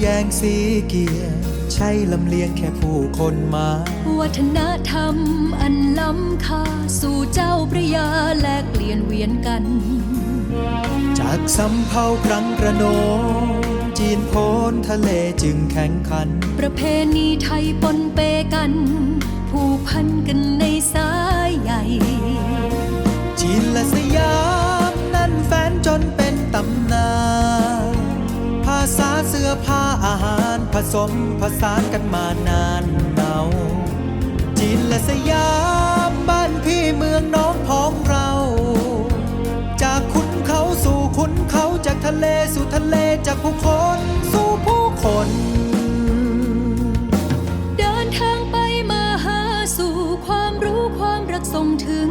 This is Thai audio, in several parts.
แยงสีเกียรติใช่ลำเลียงแค่ผู้คนมา วัฒนธรรมอันล้ำค่าสู่เจ้าพระยาแลกเปลี่ยนเวียนกัน จากสำเภาครั้งกระโนจีนโพนทะเลจึงแข่งขัน ประเพณีไทยปนเปกัน ผูกพันกันในสายใหญ่ สมผสานกันมานานเนาจีนและสยามบ้านพี่เมืองน้องพ้องเรา จากขุนเขาสู่ขุนเขาจากทะเลสู่ทะเลจากผู้คนสู่ผู้คน เดินทางไปมาหาสู่ความรู้ความรักส่งถึง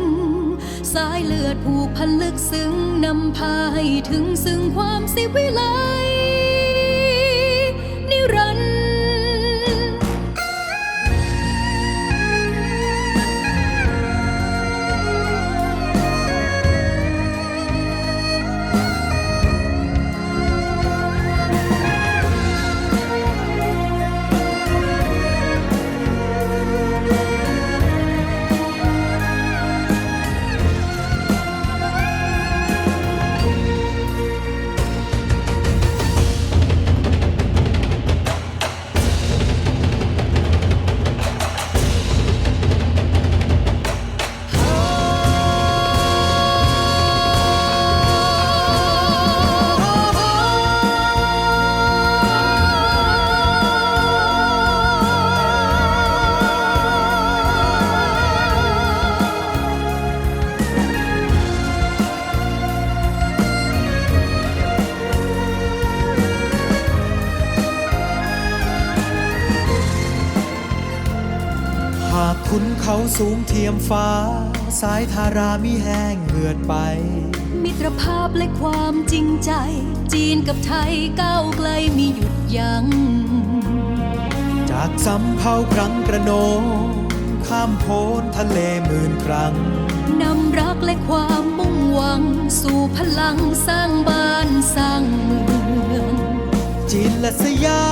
สายเลือดผูกพันลึกซึ้งนำพาให้ถึงซึ่งความสิวิไลากขุนเขาสูงเทียมฟ้า สายทารามิแห้งเหือดไป มิตรภาพและความจริงใจ จีนกับไทยก้าวไกลมีหยุดยัง้ง จากสำเภาครั้งกระโนงข้ามโพ้นทะเลหมื่นครั้งนำรักและความมุ่งหวัง สู่พลังสร้างบ้านสร้างเมือง จีนและสยา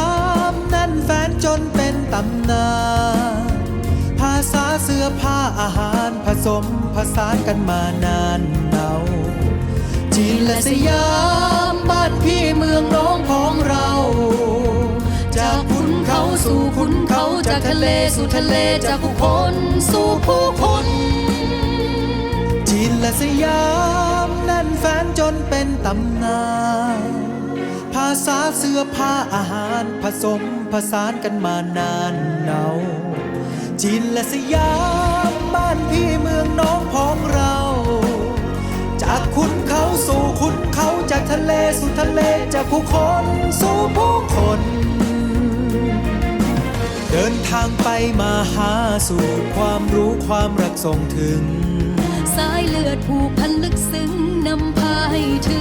ม นั่นแฟนจนเป็นตำนาน เสื้อผ้าอาหารผสมผสานกันมานานเนาจีนและสยามบ้านพี่เมืองน้องของเรา จากขุนเขาสู่ขุนเขาจากทะเลสู่ทะเลจากผู้คนสู่ผู้คนจีนและสยามนั่นแฟนจนเป็นตำนานภาษาเสื้อผ้าอาหารผสมผสานกันมานานเนา จีนและสยามบ้านพี่เมืองน้องของเรา จากขุนเขาสู่ขุนเขาจากทะเลสู่ทะเลจากผู้คนสู่ผู้คน เดินทางไปมาหาสู่ความรู้ความรักส่งถึง สายเลือดผูกพันลึกซึ้งนำพาให้ถึง